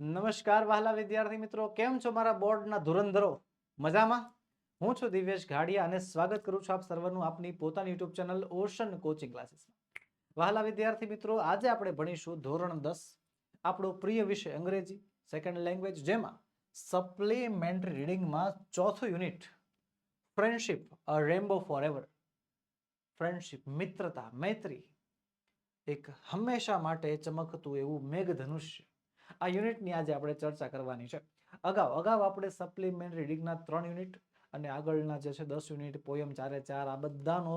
નમસ્કાર વહાલા વિદ્યાર્થી મિત્રો, કેમ છો મારા બોર્ડના ધુરંધરો? મજામાં? હું છું દિવ્યેશ ઘાડિયા અને સ્વાગત કરું છું આપ સર્વનું આપની પોતાની યુટ્યુબ ચેનલ ઓશન કોચિંગ ક્લાસીસમાં વહાલા વિદ્યાર્થી મિત્રો, આજે આપણે ભણીશું ધોરણ દસ, આપણો પ્રિય વિષય અંગ્રેજી સેકન્ડ લેંગ્વેજ જેમાં સપ્લિમેન્ટરી રીડિંગમાં ચોથું unit friendship a rainbow forever friendship મિત્રતા, મૈત્રી, એક હંમેશા માટે ચમકતું એવું મેઘધનુષ્ય આ યુનિટની આજે આપણે ચર્ચા કરવાની છે. અગાઉ અગાઉ આપણે સપ્લિમેન્ટરી રીડિંગના ત્રણ યુનિટ અને આગળના જે છે દસ યુનિટ, પોયમ ચારે ચાર, આ બધાનો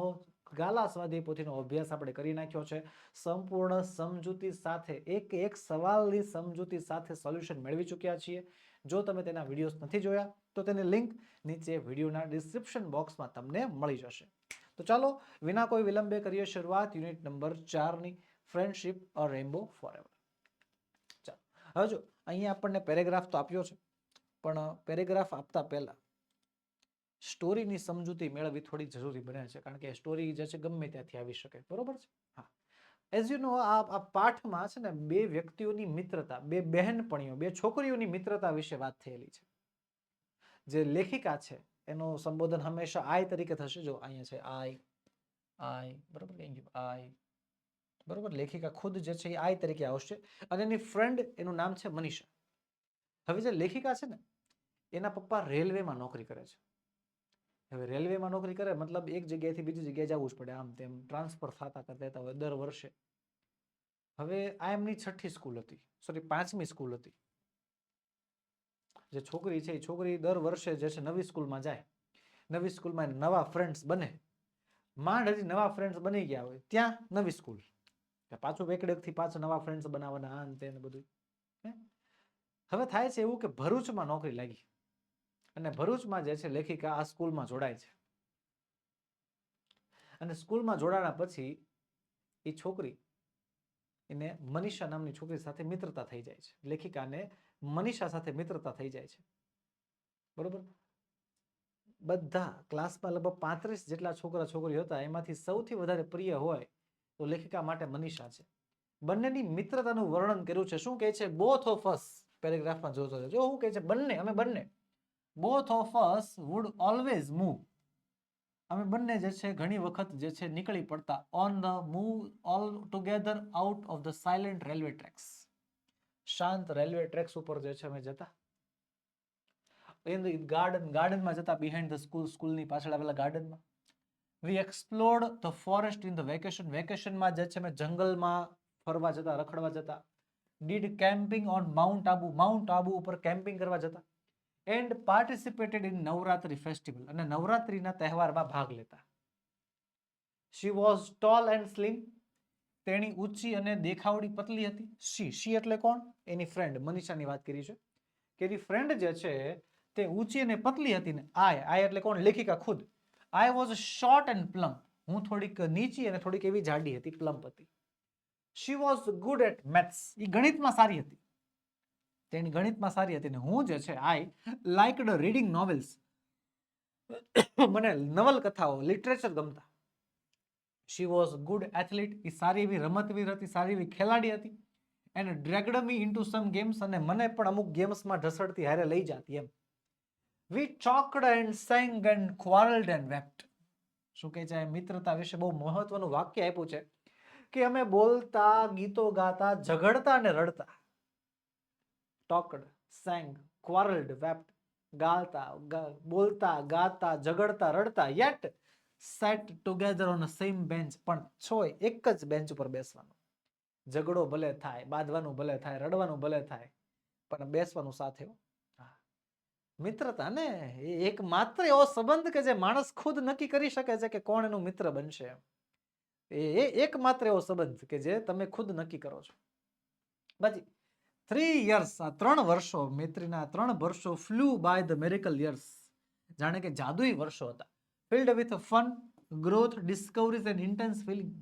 ગાલા સ્વાધ્યાય પોથીનો અભ્યાસ આપણે કરી નાખ્યો છે. સંપૂર્ણ સમજૂતી સાથે, એક એક સવાલની સમજૂતી સાથે સોલ્યુશન મેળવી ચૂક્યા છીએ. જો તમે તેના વિડીયોઝ નથી જોયા, તો તેની લિંક નીચે વિડીયોના ડિસ્ક્રિપ્શન બોક્સમાં તમને મળી જશે. તો ચાલો, વિના કોઈ વિલંબે કરીએ શરૂઆત યુનિટ નંબર ચારની ફ્રેન્ડશિપ અ રેમ્બો ફોર હવે જો, અહીંયા આપણને પેરેગ્રાફ તો આપ્યો છે, પણ પેરેગ્રાફ આપતા પહેલા સ્ટોરીની સમજૂતી મેળવવી થોડી જરૂરી બને છે, કારણ કે સ્ટોરી જે છે ગમે ત્યાંથી આવી શકે, બરોબર છે? હા. એઝ યુ નો આ પાઠમાં છે ને બે વ્યક્તિઓની મિત્રતા, બે બહેનપણીઓ, બે છોકરીઓની મિત્રતા વિશે વાત થયેલી છે. જે લેખિકા છે, એનો સંબોધન હંમેશા આય તરીકે થશે. જો, અહીંયા છે આઈ આઈ બરોબર આય બરોબર? લેખિકા ખુદ જે છે એ આઈ તરીકે આવશે અને એની ફ્રેન્ડ એનું નામ છે મનીષા. હવે જે લેખિકા છે ને, એના પપ્પા રેલવેમાં નોકરી કરે છે. હવે રેલવેમાં નોકરી કરે મતલબ એક જગ્યાએથી બીજી જગ્યાએ જવું જ પડે આમ તેમ. ટ્રાન્સફર થતા કરતા હોય દર વર્ષે. હવે આ એમની છઠ્ઠી સ્કૂલ હતી. સોરી પાંચમી સ્કૂલ હતી. જે છોકરી છે એ છોકરી દર વર્ષે જે છે નવી સ્કૂલમાં જાય. નવી સ્કૂલમાં નવા ફ્રેન્ડ્સ બને. માંડ હજી નવા ફ્રેન્ડ્સ બની ગયા હોય. ત્યાં નવી સ્કૂલ. પાછું વેકડેકથી પાછું નવા ફ્રેન્ડ્સ બનાવવાના આ તે બધું હવે થાય છે એવું કે ભરૂચમાં નોકરી લાગી. અને ભરૂચમાં જે છે લેખિકા આ સ્કૂલમાં જોડાય છે. અને સ્કૂલમાં જોડાણા પછી એ છોકરી, એને મનીષા નામની છોકરી સાથે મિત્રતા થઈ જાય છે. લેખિકાને મનીષા સાથે મિત્રતા થઈ જાય છે. બરોબર? બધા ક્લાસમાં લગભગ પાંત્રીસ જેટલા છોકરા છોકરીઓ હતા, એમાંથી સૌથી વધારે પ્રિય હોય તો લેખિકા માટે મનીષા છે. બંનેની મિત્રતાનું વર્ણન કર્યું છે. શું કહે છે? બોથ ઓફ અસ પેરેગ્રાફમાં જોતો જો શું કહે છે? બંને, અમે બંને. Both of us would always move અમે બંને જે છે, ઘણી વખત જે છે, નીકળી પડતા on the move all together out of the silent railway tracks શાંત રેલવે ટ્રેક્સ ઉપર જે છે, અમે જતા. ગાર્ડન ગાર્ડનમાં જતા બિહાઇન્ડ ધ સ્કૂલ સ્કૂલની પાછળ આવેલા ગાર્ડનમાં we explored the forest in the vacation વેકેશનમાં જે છે અમે જંગલમાં ફરવા જતા, રખડવા જતા. Did camping on Mount Abu Mount Abu ઉપર કેમ્પિંગ કરવા જતા. And participated in Navratri festival અને નવરાત્રીના તહેવારમાં ભાગ લેતા. She was tall and slim તેણી ઊંચી અને દેખાવડી પતલી હતી. શી શી એટલે કોણ? એની ફ્રેન્ડ મનીષાની વાત કરી છે કે એની ફ્રેન્ડ જે છે, તે ઊંચી અને પતલી હતી ને. આય આય એટલે કોણ? લેખિકા ખુદ. I was short and plump હું થોડીક નીચી અને થોડીક એવી જાડી હતી પ્લમ્પ હતી. She was good at maths એ ગણિતમાં સારી હતી. તેની ગણિતમાં સારી હતી ને હું જે છે આઈ લાઇકડ રીડિંગ નોવેલ્સ મને નવલકથાઓ લિટરેચર ગમતા. શી વોઝ ગુડ એથ્લીટ એ સારી એવી રમતવીર હતી, સારી એવી ખેલાડી હતી. And dragged me into some games અને મને પણ અમુક ગેમ્સમાં ઢસડતી હારે લઈ જતી એમ. We choked and sang and quarrelled and wept શું કહે છે? મિત્રતા વિશે બહુ મહત્વનું વાક્ય આપ્યું છે કે અમે બોલતા, ગીતો ગાતા, ઝઘડતા અને રડતા. ટોકડ સેંગ ક્વારલ્ડ વેપ્ટ ગાતા, ગા- બોલતા, ગાતા, ઝઘડતા, રડતા. Yet sat together on same bench પણ છોય એક જ બેન્ચ ઉપર બેસવાનું. ઝઘડો ભલે થાય, બાંધવાનું ભલે થાય, રડવાનું ભલે થાય, પણ બેસવાનું સાથે હો. હા. મિત્રતા ને? એ એક માત્ર એવો સંબંધ કે જે માણસ ખુદ નક્કી કરી શકે છે કે કોણ એનું મિત્ર બનશે એ એકમાત્ર એવો સંબંધ કે જે તમે ખુદ નક્કી કરો છો. પછી થ્રી યર્સ આ ત્રણ વર્ષો મૈત્રીના ત્રણ વર્ષો flew by the miracle years જાણે કે જાદુઈ વર્ષો હતા. Filled with fun growth discoveries and intense feeling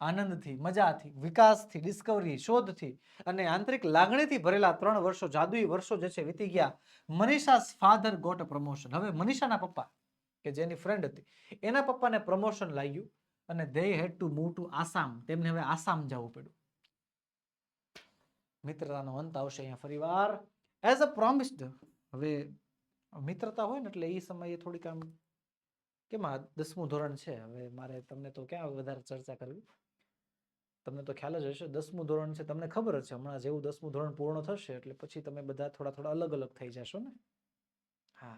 આનંદથી, મજાથી, વિકાસથી ડિસ્કવરી શોધથી અને આંતરિક લાગણીથી ભરેલા ત્રણ વર્ષો, જાદુઈ વર્ષો જે છે વીતી ગયા. મનીષા ફાધર ગોટ પ્રમોશન હવે મનીષાના પપ્પા, કે જેની ફ્રેન્ડ હતી, એના પપ્પાને પ્રમોશન લાગ્યું અને they had to move to Assam. તેમને હવે આસામ જવું પડ્યું. મિત્રતાનો અંત આવશે અહીંયા ફરીવાર એઝ અ પ્રોમિસ્ડ હવે મિત્રતા હોય ને એટલે એ સમયે થોડીક આમ કેમ માં દસમું ધોરણ છે? હવે મારે તમને તો ક્યાં વધારે ચર્ચા કરવી? તમને તો ખ્યાલ જ હશે, દસમું ધોરણ છે, તમને ખબર છે, હમણાં જેવું દસમું ધોરણ પૂર્ણ થશે, એટલે પછી તમે બધા થોડા થોડા અલગ અલગ થઈ જશો ને? હા.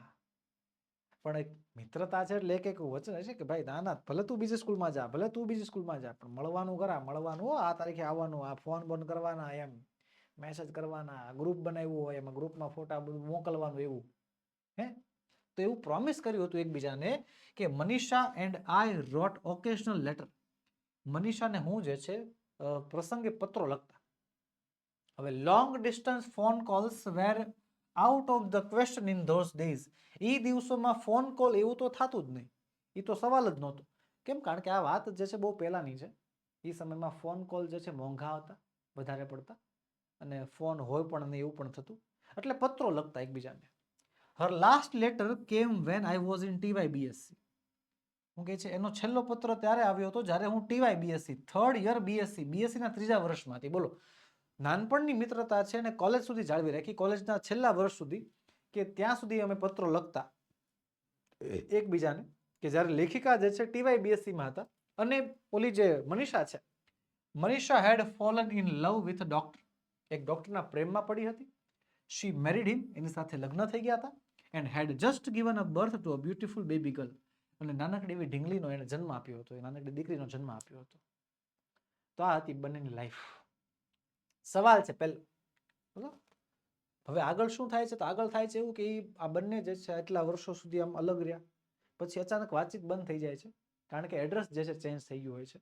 પણ એક મિત્રતા છે એટલે એક એક વચન હશે કે ભાઈ ના ના, ભલે તું બીજી સ્કૂલમાં જા, ભલે તું બીજી સ્કૂલમાં જા, પણ મળવાનું કરા, મળવાનું આ તારીખે આવવાનું, આ ફોન બોન કરવાના એમ મેસેજ કરવાના ગ્રુપ બનાવ્યું હોય, એમાં ગ્રુપમાં ફોટા બધું મોકલવાનું એવું, હે? તો એવું પ્રોમિસ કર્યું હતું એકબીજાને કે Manisha and I wrote occasional letter મનીષાને હું જે છે પ્રસંગે પત્રો લખતા. હવે long distance phone calls were out of the question in those days એ દિવસોમાં ફોન કોલ એવું તો થતું જ નહીં. એ તો સવાલ જ નહોતો. કેમ? કારણ કે આ વાત જે છે બહુ પહેલાંની છે. એ સમયમાં ફોન કોલ જે છે મોંઘા હતા, વધારે પડતા. અને ફોન હોય પણ નહીં એવું પણ થતું. એટલે પત્રો લખતા એકબીજાને. Her last letter came when I was in TY BSc હું કહે છે એનો છેલ્લો પત્ર ત્યારે આવ્યો હતો જ્યારે હું TY BSc third year BSc બીએસસીના ત્રીજા વર્ષમાંથી. બોલો. નાનપણની મિત્રતા છે અને કોલેજ સુધી જાળવી રાખી. કોલેજના છેલ્લા વર્ષ સુધી કે ત્યાં સુધી અમે પત્રો લખતા. એકબીજાને કે જ્યારે લેખિકા જે છે ટીવાય બીએસસીમાં હતા. અને ઓલી જે મનીષા છે Manisha had fallen in love with doctor એક ડોક્ટરના પ્રેમમાં પડી હતી. શી મેરીડ હિમ એની સાથે લગ્ન થઈ ગયા હતા. And had just given a birth to a beautiful baby girl અને નાનકડી એવી ઢીંગલીનો એને જન્મ આપ્યો હતો. એ નાનકડી દીકરીનો જન્મ આપ્યો હતો. તો આ હતી બંનેની લાઈફ સવાલ છે પહેલો. બોલો. હવે આગળ શું થાય છે? તો આગળ થાય છે એવું કે આ બંને જે છે એટલા વર્ષો સુધી આમ અલગ રહ્યા. પછી અચાનક વાતચીત બંધ થઈ જાય છે. કારણ કે એડ્રેસ જે છે ચેન્જ થઈ ગયું હોય છે.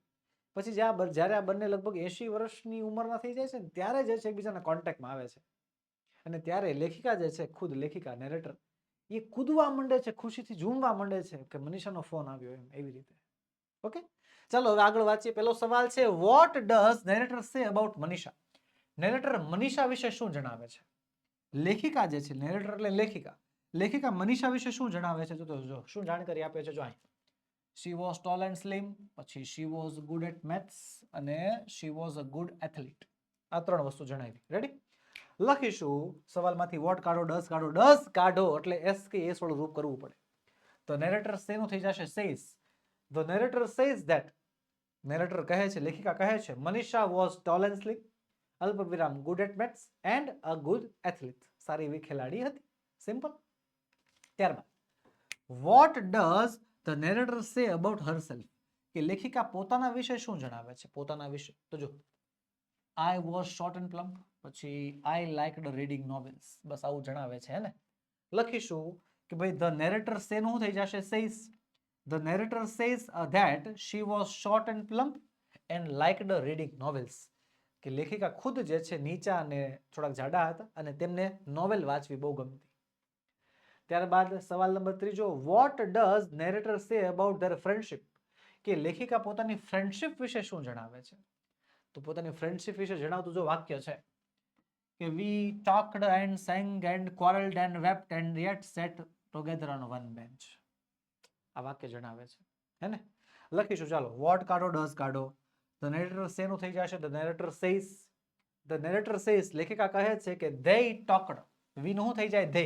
પછી જ્યાં જ્યારે આ બંને લગભગ એંશી વર્ષની ઉંમરના થઈ જાય છે ત્યારે જે છે એકબીજાના કોન્ટેક્ટમાં આવે છે. અને ત્યારે લેખિકા જે છે, ખુદ લેખિકા નેરેટર એ કૂદવા માંડે છે, ખુશીથી ઝૂમવા માંડે છે કે મનીષાનો ફોન આવ્યો એમ એવી રીતે. ઓકે? ચાલો, હવે આગળ વાંચીએ. પહેલો સવાલ છે what does narrator say about Manisha? Narrator Manisha વિશે શું જણાવે છે? લેખિકા જે છે નેરેટર એટલે લેખિકા. લેખિકા મનીષા વિશે શું જણાવે છે? તો જો, શું જાણકારી આપે છે, જો અહીં. She was tall and slim પછી she was good at maths અને she was a good athlete આ ત્રણ વસ્તુ જણાવી. રેડી લખીશું. સવાલમાંથી વોટ કાઢો, ડસ કાઢો ડસ કાઢો એટલે એસ કે એસ વાળું રૂપ કરવું પડે. તો નેરેટર શેનું થઈ જશે? Says the narrator says that narrator કહે છે, લેખિકા કહે છે Manisha was tall and slim અલ્પ વિરામ good at maths and a good athlete સારી એવી ખેલાડી હતી. સિમ્પલ ત્યારબાદ what does the narrator say about herself કે લેખિકા પોતાના વિશે શું જણાવે છે? પોતાના વિશે. તો જો I was short and plump પછી આઈ લાઇકડ રીડિંગ નોવેલ્સ બસ આવું જણાવે છે ને? લખીશું કે ભાઈ ધ નેરેટર શેનું થઈ જશે? Says the narrator says that she was short and plump and liked reading novels કે લેખિકા ખુદ જે છે, નીચા અને થોડાક જાડા હતા અને તેમને નોવેલ વાંચવી બહુ ગમતી. ત્યારબાદ સવાલ નંબર ત્રીજો what does narrator say about their friendship કે લેખિકા પોતાની ફ્રેન્ડશિપ વિશે શું જણાવે છે? તો પોતાની ફ્રેન્ડશિપ વિશે જણાવતું જો વાક્ય છે કે we talked and sang and quarrelled and wept and yet sat together on one bench આ વાક્ય જણાવે છે. હે ને? લખીશું, ચાલો. વોટ કાઢો ડઝ કાઢો. ધ નેરેટર સેનું થઈ જશે? The narrator says the narrator says લેખિકા કહે છે કે ધે ટોકડ વી નું થઈ જાય? They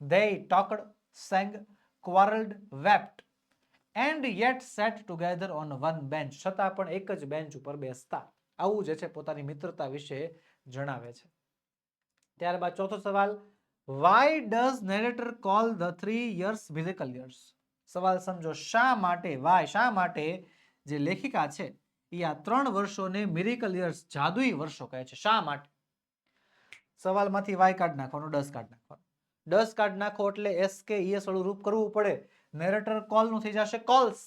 they talked sang quarrelled wept and yet sat together on one bench છતાં પણ એક જ બેન્ચ ઉપર બેસતા. આવું જે છે પોતાની મિત્રતા વિશે જણાવે છે. ત્યારબાદ ચોથો સવાલ why does narrator call the three years musical years સવાલ સમજો, શા માટે વાય શા માટે જે લેખિકા છે, એ આ ત્રણ વર્ષોને મિરેકલ યર્સ જાદુઈ વર્ષો કહે છે, શા માટે? સવાલમાંથી વાય કાઢ નાખવાનો ડસ કાઢ નાખવાનો. ડસ કાઢ નાખો એટલે એસ કે ઈએસ વાળું રૂપ કરવું પડે. નેરેટર કોલનું થઈ જશે calls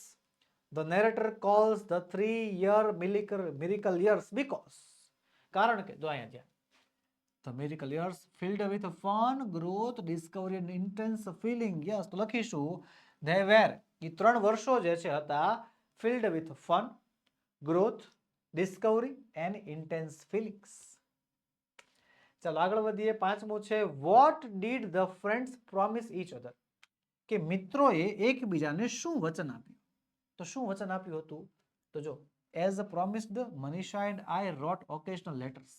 the narrator calls the three year miracle miracle years because કારણ કે, જો અહીંયા ત્યાં the miracle years filled with fun growth discovery and intense feelings તો લખીશું. ધે વેર એ ત્રણ વર્ષો જે છે હતા filled with fun growth discovery and intense feelings ચાલો આગળ વધીએ. પાંચમું છે what did the friends promise each other કે મિત્રોએ એકબીજાને શું વચન આપ્યું? તો શું વચન આપ્યું હતું? તો જો as promised Manisha and I wrote occasional letters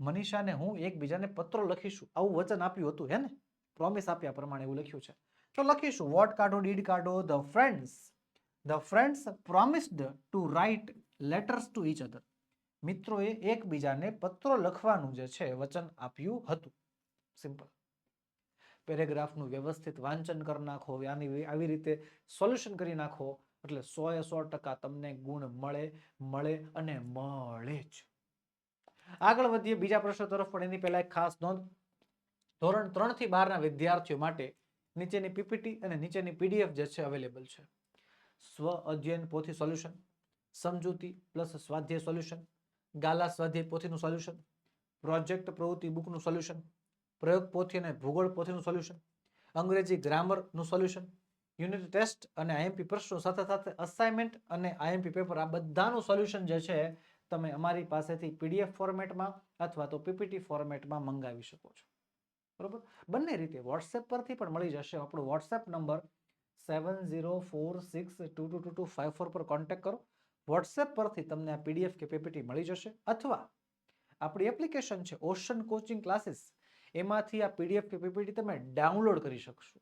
મનીષાને હું એકબીજાને પત્રો લખીશું. આવું વચન આપ્યું હતું, હે ને? પ્રોમિસ આપ્યા પ્રમાણે એવું લખ્યું છે. તો લખીશું વોટ કાઢો ડીડ કાઢો the friends the friends promised to write letters to each other મિત્રોએ એકબીજાને પત્રો લખવાનું જે છે, વચન આપ્યું હતું. સિમ્પલ પેરેગ્રાફનું વ્યવસ્થિત વાંચન કરી નાખો, આની આવી રીતે સોલ્યુશન કરી નાખો. એટલે સો એ સો ટકા તમને ગુણ મળે મળે અને મળે જ. આગળ વધીએ બીજા પ્રશ્ન તરફ પણ એની પહેલા એક ખાસ નોંધ. ધોરણ ત્રણથી બારના વિદ્યાર્થીઓ માટે નીચેની પીપીટી અને નીચેની પીડીએફ જે છે અવેલેબલ છે. સ્વ અધ્યયન પોથી સોલ્યુશન, સમજૂતી પ્લસ સ્વાધ્યાય સોલ્યુશન, ગાલા સ્વાધ્યાય પોથીનું સોલ્યુશન, પ્રોજેક્ટ પ્રવૃત્તિ બુકનું સોલ્યુશન, પ્રયોગ પોથી અને ભૂગોળ પોથીનું સોલ્યુશન, અંગ્રેજી ગ્રામરનું સોલ્યુશન, યુનિટ ટેસ્ટ અને આઈએમપી પ્રશ્નો સાથે સાથે અસાઇનમેન્ટ અને આઈએમપી પેપર આ બધાનું સોલ્યુશન જે છે તમે અમારી પાસેથી પીડીએફ ફોર્મેટમાં અથવા તો પીપીટી ફોર્મેટમાં મંગાવી શકો છો. બરોબર? બંને રીતે વોટ્સએપ પરથી પણ મળી જશે આપણો WhatsApp number seven zero four six two two two two five four પર કોન્ટેક્ટ કરો. વોટ્સએપ પરથી તમને આ પીડીએફ કે પીપીટી મળી જશે અથવા આપણી એપ્લિકેશન છે ઓશન કોચિંગ ક્લાસીસ. એમાંથી આ પીડીએફ કે પીપીટી તમે ડાઉનલોડ કરી શકશો.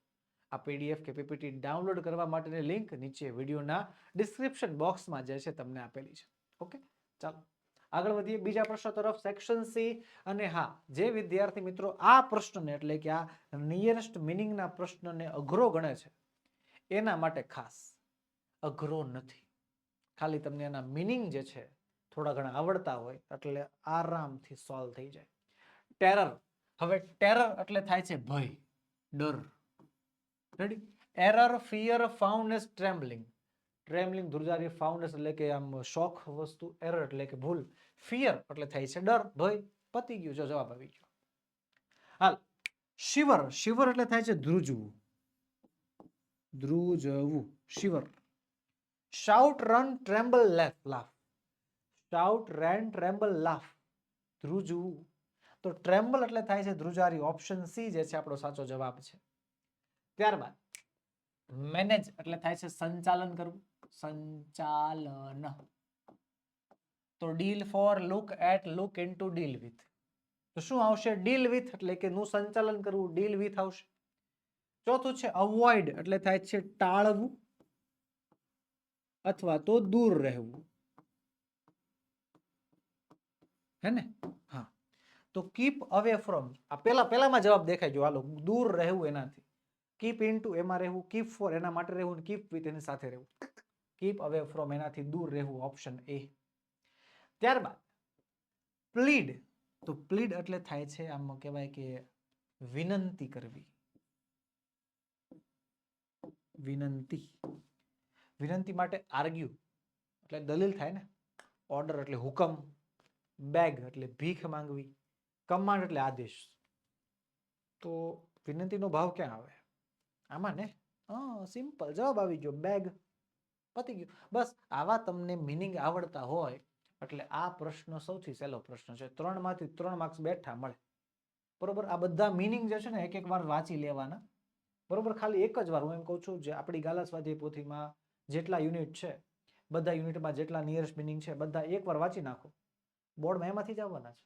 આ પીડીએફ કે પીપીટી ડાઉનલોડ કરવા માટેની લિંક નીચે વિડીયોના ડિસ્ક્રિપ્શન બોક્સમાં જે છે તમને આપેલી છે. ઓકે? ચાલો, આગળ વધીએ બીજા પ્રશ્ન તરફ સેક્શન સી અને હા, જે વિદ્યાર્થી મિત્રો આ પ્રશ્નને, એટલે કે આ નિયરેસ્ટ મિનિંગના પ્રશ્નને અઘરો ગણે છે, એના માટે ખાસ અઘરો નથી. ખાલી તમને એના મિનિંગ જે છે, થોડા ઘણા આવડતા હોય, એટલે આરામથી સોલ્વ થઈ જાય. ટેરર હવે ટેરર એટલે થાય છે ભય, ડર. Ready error fear fondness trembling trembling ધ્રુજારી fondness એટલે કે આમ શોખ વસ્તુ એરર એટલે કે ભૂલ ફિયર એટલે થાય છે ડર, ભય, પતી ગયું, જો જવાબ આવી ગયો. હાલ શિવર શિવર એટલે થાય છે ધ્રુજવું. ધ્રુજવું shiver shout run tremble laugh laugh shout run tremble laugh ધ્રુજવું. તો ટ્રેમ્બલ એટલે થાય છે ધ્રુજારી ઓપ્શન સી જે છે આપણો સાચો જવાબ છે. ત્યારબાદ મેનેજ એટલે થાય છે સંચાલન કરવું. સંચાલન. તો deal for look at look into deal with તો શું આવશે? ડીલ વિથ એટલે કે નું સંચાલન કરવું ડીલ વિથ આવશે. ચોથું છે અવોઇડ એટલે થાય છે ટાળવું અથવા તો દૂર રહેવું. હે ને? હા. તો કીપ અવે ફ્રોમ આ પેલા, પેલામાં જવાબ દેખાય જો, હાલો, દૂર રહેવું એનાથી. કીપ ઇનટુ એમાં રહેવું કીપ ફોર એના માટે રહેવું કીપ વિથ એની સાથે રહેવું. કીપ અવે ફ્રોમ એનાથી દૂર રહેવું ઓપ્શન એ ત્યારબાદ પ્લીડ તો પ્લીડ એટલે થાય છે, આમ કહેવાય કે વિનંતી કરવી. વિનંતી. વિનંતી માટે આર્ગ્યુ એટલે દલીલ થાય ને. ઓર્ડર એટલે હુકમ. બેગ એટલે ભીખ માંગવી. કમાન્ડ એટલે આદેશ. તો વિનંતીનો ભાવ ક્યાં આવે? આમાં ને? હા સિમ્પલ જવાબ આવી ગયો. બેગ પતી ગયું. બસ આવા તમને મિનિંગ આવડતા હોય, એટલે આ પ્રશ્ન સૌથી સહેલો પ્રશ્ન છે. ત્રણમાંથી ત્રણ માર્ક્સ બેઠા મળે. બરોબર? આ બધા મિનિંગ જે છે ને એક એક વાર વાંચી લેવાના. બરોબર? ખાલી એક જ વાર હું એમ કહું છું, જે આપણી ગાલા પોથીમાં જેટલા યુનિટ છે, બધા યુનિટમાં જેટલા નિયરેસ્ટ મિનિંગ છે, બધા એક વાર વાંચી નાખો. બોર્ડમાં એમાંથી જ આવવાના છે.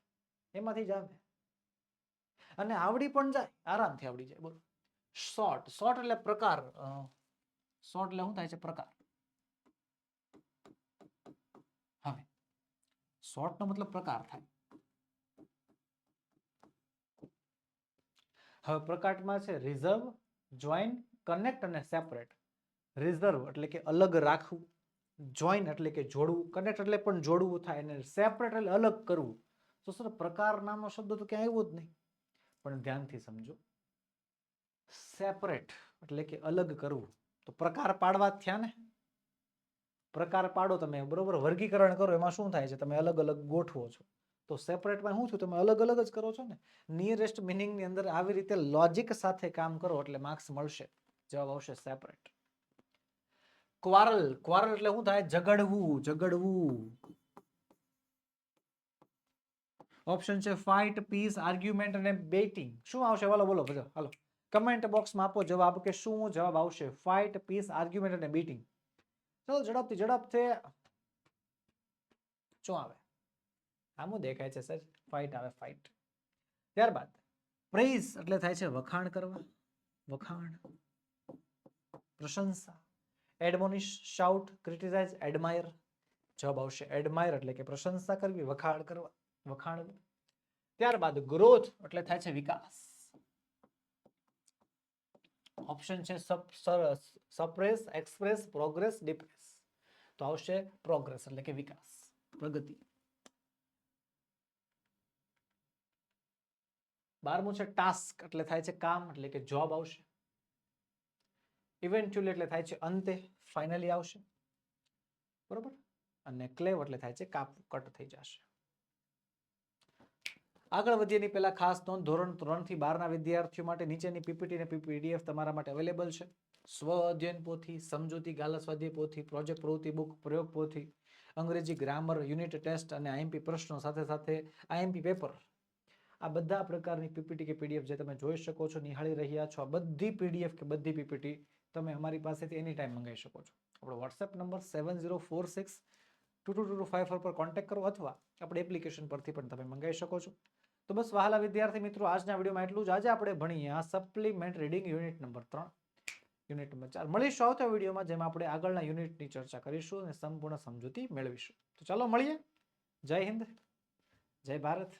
એમાંથી જ આવે. અને આવડી પણ જાય. આરામથી આવડી જાય. બોલો. શોર્ટ શોર્ટ એટલે પ્રકાર. શોર્ટ એટલે શું થાય છે? પ્રકાર હવે શોર્ટ નો મતલબ પ્રકાર થાય હવે પ્રકારમાં છે રિઝર્વ જોઈન કનેક્ટ અને સેપરેટ રિઝર્વ એટલે કે અલગ રાખવું જોઈન એટલે કે જોડવું કનેક્ટ એટલે પણ જોડવું થાય અને સેપરેટ એટલે અલગ કરવું તો સર પ્રકાર નામનો શબ્દ તો ક્યાં આવ્યો જ નહીં પણ ધ્યાનથી સમજો સેપરેટ એટલે કે અલગ કરવું તો પ્રકાર પાડવા જ થયા ને પ્રકાર પાડો તમે, બરોબર? વર્ગીકરણ કરો, એમાં શું થાય છે? તમે અલગ અલગ ગોઠવો છો. તો સેપરેટમાં શું થયું? તમે અલગ અલગ જ કરો છો ને? નિયરેસ્ટ મિનિંગની અંદર આવી રીતે લોજિક સાથે કામ કરો એટલે માર્ક્સ મળશે. જવાબ આવશે સેપરેટ ક્વારલ ક્વારલ એટલે શું થાય? ઝઘડવું ઝઘડવું. ઓપ્શન છે ફાઇટ પીસ આર્ગ્યુમેન્ટ અને બેટિંગ શું આવશે? બોલો બોલો બધો હાલો કમેન્ટ બોક્સમાં આપો જવાબ કે શું? જવાબ આવશે ફાઇટ પીસ આર્ગ્યુમેન્ટ અને બેટિંગ ચલો ઝડપથી ઝડપથી. શું આવે? આમું દેખાય છે સર? ફાઇટ આવે ફાઇટ ત્યારબાદ પ્રેઝ એટલે થાય છે વખાણ કરવા. વખાણ, પ્રશંસા. એડમોનિશ શાઉટ ક્રિટિસાઇઝ એડમાયર જવાબ આવશે એડમાયર એટલે કે પ્રશંસા કરવી, વખાણ કરવા, વખાણવું. ત્યારબાદ ગ્રોથ એટલે થાય છે વિકાસ. ઓપ્શન છે સપ્રેસ એક્સપ્રેસ પ્રોગ્રેસ ડિપ્રેસ તો આવશે પ્રોગ્રેસ એટલે કે વિકાસ, પ્રગતિ. બારમું છે ટાસ્ક એટલે થાય છે કામ, એટલે કે જોબ આવશે. ઇવેન્ચ્યુઅલી એટલે થાય છે અંતે ફાઇનલી આવશે. બરોબર? અને ક્લેવ એટલે થાય છે કાપ કટ થઈ જશે. આગળ વધીએ એની પહેલા ખાસ નોંધ, ધોરણ ત્રણથી બારના વિદ્યાર્થીઓ માટે નીચેની પીપીટી અને પીપીડીએફ તમારા માટે અવેલેબલ છે. સ્વ અધ્યયન પોથી, સમજૂતી ગાલા પોથી પ્રોજેક્ટ પ્રવૃત્તિ બુક પ્રયોગ પોથી, અંગ્રેજી ગ્રામર યુનિટ ટેસ્ટ અને આઈએમપી પ્રશ્નો સાથે સાથે આઈએમપી પેપર આ બધા પ્રકારની પીપીટી કે પીડીએફ જે તમે જોઈ શકો છો, નિહાળી રહ્યા છો, આ બધી પીડીએફ કે બધી પીપીટી તમે અમારી પાસેથી એની ટાઈમ મંગાવી શકો છો. આપણો WhatsApp number seven zero four six two two two two five four પર કોન્ટેક્ટ કરો અથવા આપણે એપ્લિકેશન પરથી પણ તમે મંગાવી શકો છો. તો બસ વહાલા વિદ્યાર્થી મિત્રો, આજના વિડીયોમાં એટલું જ. આજે આપણે ભણીએ આ સપ્લિમેન્ટ રીડિંગ યુનિટ નંબર ત્રણ. યુનિટ નંબર ચાર. મળીશું આવતા વિડીયોમાં, જેમાં આપણે આગળના યુનિટની ચર્ચા કરીશું અને સંપૂર્ણ સમજૂતી મેળવીશું. તો ચાલો મળીએ. જય હિન્દ. જય ભારત.